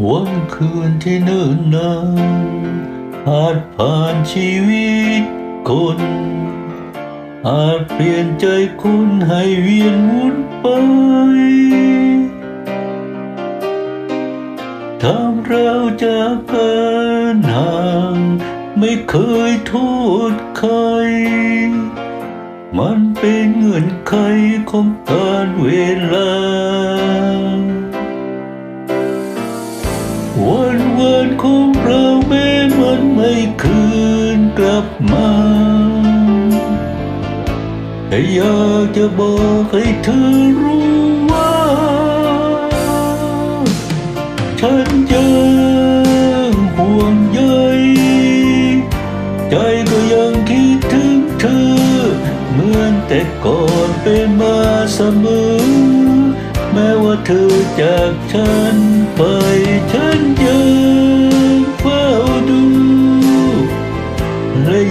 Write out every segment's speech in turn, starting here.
วันคืนที่เนิ่นนานอาจผ่านชีวิตคนอาจเปลี่ยนใจคุณให้เวียนหมุนไปทำเราจากกันห่างไม่เคยโทษใคร มันเป็นเงื่อนไขของการเวลา วันวันของเราแม้มันไม่คืนกลับมาแต่อยากจะบอกให้เธอรู้ว่า ฉันยังห่วงใยใจก็ยังคิดถึงเธอ เหมือนแต่ก่อนเป็นมาเสมอ แม้ว่าเธอจากฉันไปฉันยัง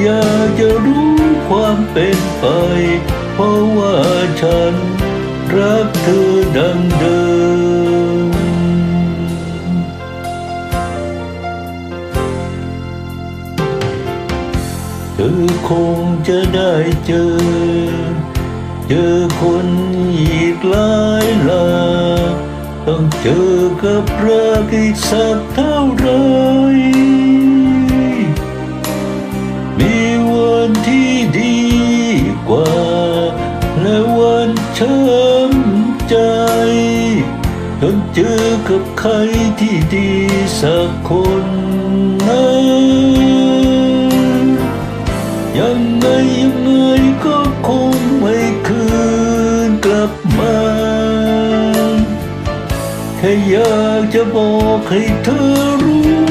อยากจะรู้ความเป็นไป เพราะว่าฉันรักเธอดังเดิม เธอคงจะได้เจอ เจอคนอีกหลายหลายต้องเจอกับรักอีกสักเท่าไร ช้ำใจ จนเจอกับใครที่ดีสักคนนั้นยังไงยังไงก็คงไม่คืนกลับมาแค่อยากจะบอกให้เธอรู้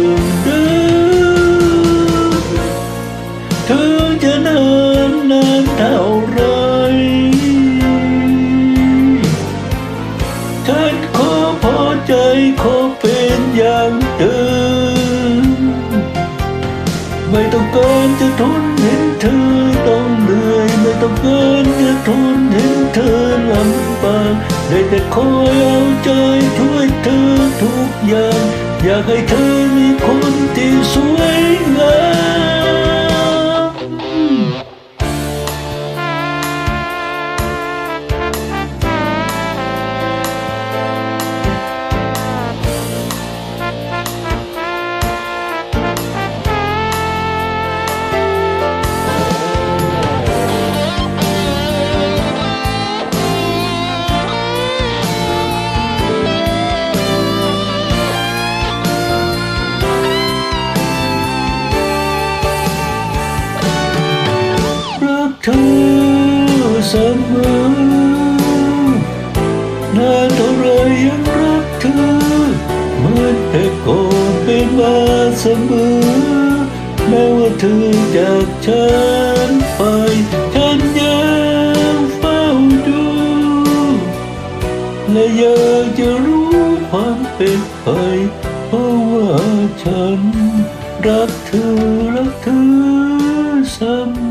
เดิมไม่ต้องเกินจะทนเห็นเธอต้องเหนื่อยไม่ต้องเกินจะทนเห็นเธอลำบากได้แต่คอยเอาใจช่วยเธอทุกอย่าง อยากให้เธอมีคนที่สวย เธอเสมอนานเท่าไรยังรักเธอเหมือนแต่ก่อนเป็นมาเสมอแม้ว่าเธอจากฉันไปฉันยังเฝ้าดูและอยากจะรู้ความเป็นไปเพราะว่าฉันรักเธอรักเธอเสมอ